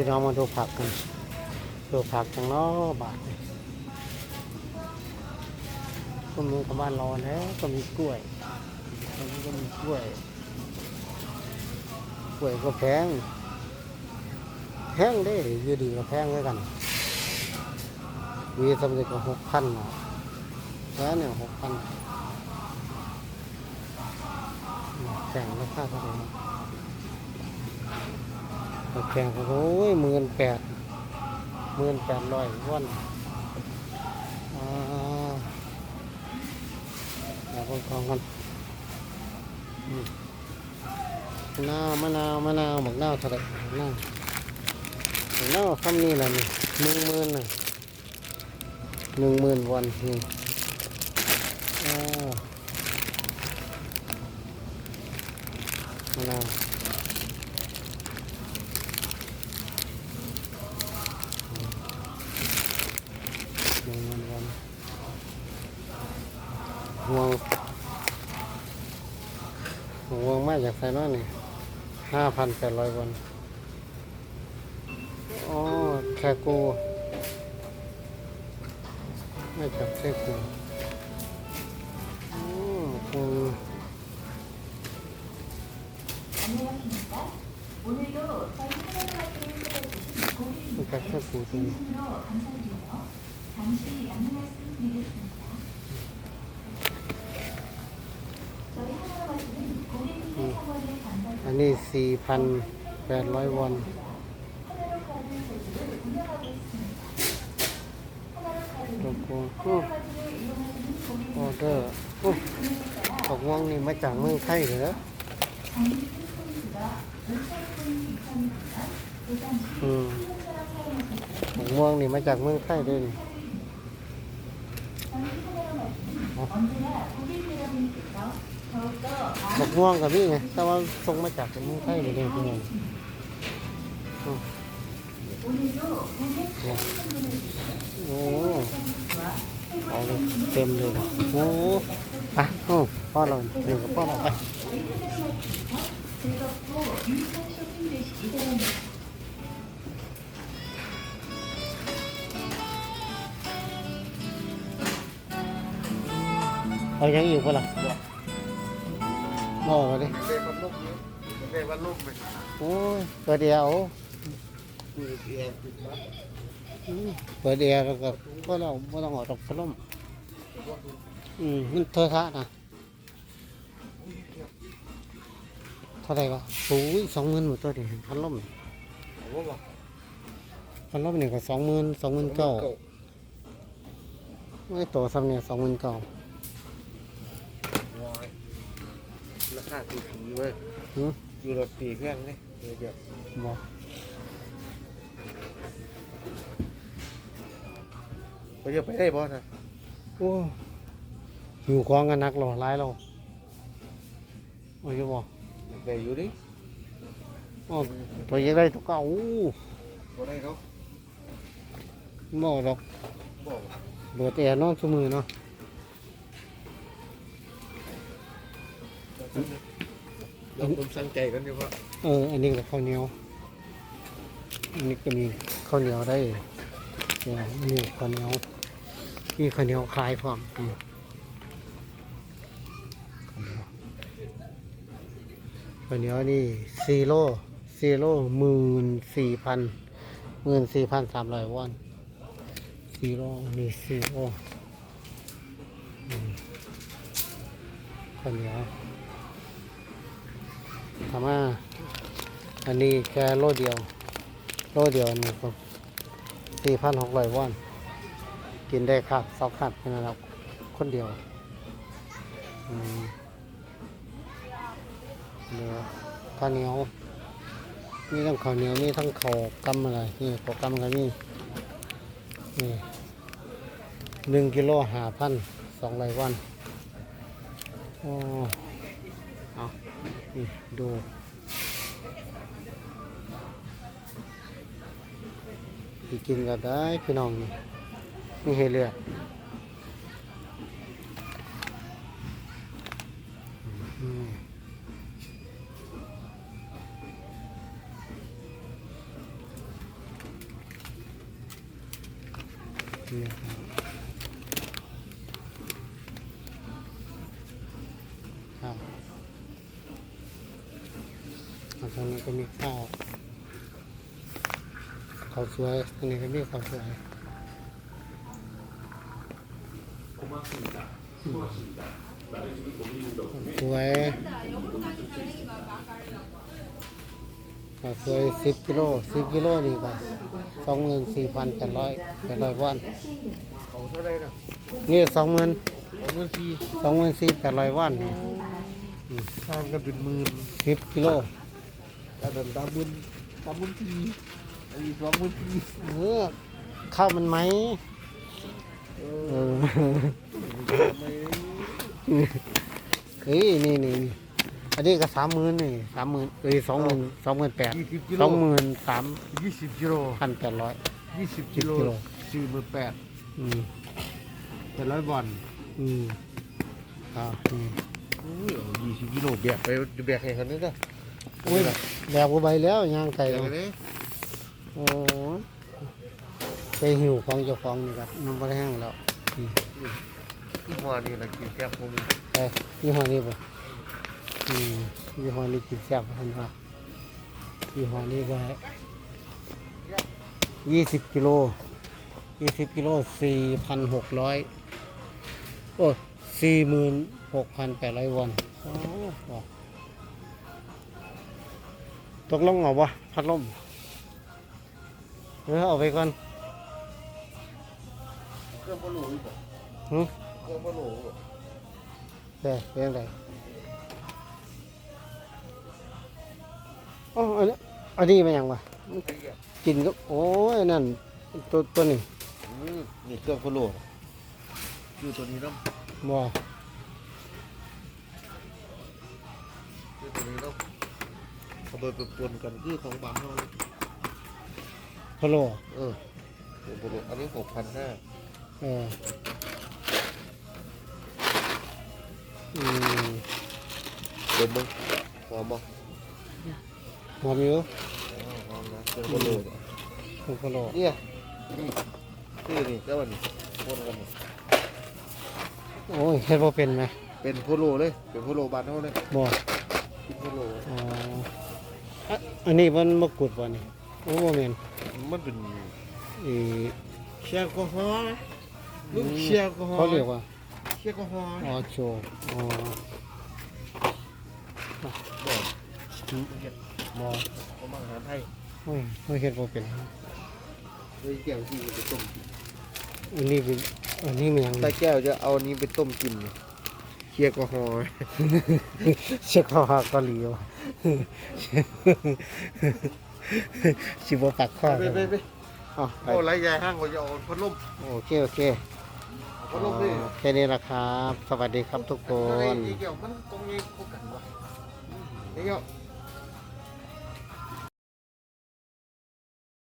พี่น้องมาดูผักกันดูผักจังเนาะบาทก็มีกับบ้านรอแล้วก็มีกล้วยอันนี้ก็มีกล้วย กล้วยก็แพงแพงเด้ยู่ดีก็แพงด้วยกันวีสำเร็จก็หกพันเนาะแล้วเนี่ยหกพันแข่งราคาเท่าไหร่ แข่งโอ้ยหมื่นแปดหมื่นแปดร้อยวันอ่าอยากคนของกันมะนาวมะนาวมะนาวหมักนาวเท่าไรหมักนาวหมักนาวคำนี้แหละนี่หนึ่งหมื่นน่ะหนึ่งหมื่นวันนี่อ้าวมะนาว ห่วงห่วงมากจากไรนอนนี่ห้าพันแปดร้อยวันอ๋อแคกูไม่จับแคกูอ๋อกูแคกูตัวนี้ นี่สี่พันแปดร้อยวอนตกลงออเดอร์ตกวงนี่มาจากเมืองไทยเหรออืมตกวงนี่มาจากเมืองไทยด้วยนี่ บักง่วงกับพี่ไงแต่ว่าทรงมาจากเมืองไทยหรือเมืองจีนโอ้เอาเลยเต็มเลยโอ้อะโอ้พ่อเราเดี๋ยวกับพ่อเราไป เอายังอยู่ปะล่ะบอกมาดิเด็กวันลูกนี้เด็กวันลูกไปโอ้ยเปิดเดียวคุยเอียงติดมาอืมเปิดเดียวแล้วก็พ่อเราไม่ต้องออกดอกพัดลมอืมมันเทอะทะนะเท่าไหร่วะโอ้ยสองหมื่นหมดตัวเดียวพัดลมผมว่าบอกพัดลมนี่ก็สองหมื่นสองหมื่นเก้าไม่ตัวซ้ำเนี่ยสองหมื่นเก้า ว้าย ราคาถูกผีเว้ยหืออยู่รถตีแพงเลยเดี๋ยวเดี๋ยวบอกไปจะไปได้บ่นะโอ้อยู่คล้องกันนักหรอร้ายเราโอ้ยบอกได้อยู่ดิอ๋อตัวยังได้ตัวเก่าอู้บ่ได้เนาะบอกดอกบอกเบิดแอร์นอนสมือเนาะ เราผมสั่งใจกันดีกว่าเออ อันนี้ก็ข้าวเหนียว อันนี้ก็มีข้าวเหนียวได้เนี่ยนี่ข้าวเหนียวมีข้าวเหนียวคลายพร้อมข้าวเหนียวนี่ซีโร่ซีโร่หมื่นสี่พันหมื่นสี่พันสามร้อยวอนซีโร่นี่ซีโร่ข้าวเหนียว ทำมาอันนี้แค่โลเดียว โลเดียวนี่ก็สี่พันหกร้อยวอน กินได้ครับสองขัดแค่นั้นครับ คนเดียวเดี๋ยวข้าวเหนียว มีทั้งข้าวเหนียว มีทั้งข้าวกำอะไร นี่ข้าวกำกันนี่นี่หนึ่งกิโลห้าพันสองร้อยวัน โอ้เอ นี่ดูกินก็ได้พี่น้องนี่นี่ให้เลือกนี่ ตรงนี้ก็มีข้าวข้าวสวยตรงนี้ก็มีข้าวสวยสวยก็สวยสิบกิโลสิบกิโลนี่ก็สองหมื่นสี่พันแปดร้อยแปดร้อยวันเขาเท่าไรนะนี่สองหมื่นเอาเงินสี่สองหมื่นสี่แปดร้อยวันนี่ทานกันเป็นหมื่นสิบกิโล แล้วเดินตามหมื่นตามหมื่นสี่อันนี้สองหมื่นสี่เออข้าวมันไหมเอเอออทำไมเฮ้ยนี่นี่นี่อันนี้ก็สามหมื่นนี่สามหมื่นเอ้ยสองหมื่นสองหมื่นแปดยี่สิบกิโลสองหมื่นสามยี่สิบกิโลพันแปดร้อย ยี่สิบกิโลกิโล สี่หมื่นแปดอืมเป็นร้อยบอลอืมอ่าอืม ยี่สิบกิโลแบกไปแบกให้เขาเนี่ยนะโอ้ยแบบกูไปแล้วย่างไก่แบกแล้วไปเลยโอ้ยไปหิวของเจ้าของนี่ครับมันไม่ได้แห้งแล้วที่หัวนี่แหละกินแซ่บผมไปยี่ห้อนี้ป่ะอืมยี่ห้อนี้กินแซ่บเห็นป่ะยี่ห้อนี้ก็ยี่สิบกิโลยี่สิบกิโลสี่พันหกร้อยโอ้สี่หมื่นหกพันแปดร้อยวอนโอ้ว้าว ตกลงเอาวะพัดลมเออเอาไปก่อนเครื่องพะโล้อีกบ่หึเครื่องพะโล้บ่แต่เป็นยังไงอ๋ออันนี้อันนี้เป็นหยังวะไอ้เหี้ยกินก็โอ้ยนั่นตัวตัวนี้อืมนี่เครื่องพะโล้อยู่ตัวนี้เนาะบ่อยู่ตัวนี้เนาะ เอาไปไปปนกันคือของบางเฮาเลยพะโล้เออเครื่องพะโล้อันนี้หกพันห้าเอออืมเดี๋ยวมึงหอมบ่หอมอยู่อ๋อหอมนะเครื่องพะโล้เนี่ยเป็นพะโล้เนี่ยนี่คือนี่ก็มันปนกันนี่โอ้ยเฮ็ดบ่เป็นไหมเป็นพะโล้เลยเป็นพะโล้บ้านเฮาเลยบ่กินพะโล้อ๋อ อะอันนี้มันมะกรูดบ่นี่โอ้บ่แม่นมันเป็นอีเชียร์กอฮอล์ลูกเชียร์กอฮอล์เขาเรียกว่าเชียร์กอฮอล์ออโชอ๋อบอกบ่เขามาอาหารไทยโอ้ยเขาเฮ็ดบ่เป็นเลยแก้วที่ไปต้มกินอันนี้เป็นอันนี้มันหยังใต้แก้วจะเอาอันนี้ไปต้มกินเนี่ย เชียร์กอฮอล์เช็คข้าวหาเกาหลีวะชิบปักข้อไปไปไปอ๋อไปเอาไรยายห้างก็จะเอาพัดลมโอเคโอเคเอาพัดลมดิอ๋อแค่นี้ละครับ สวัสดีครับทุกคอะไรนอีกเกี่ยวมันตรงนี้พวกกันวะไอ้เกี่ยว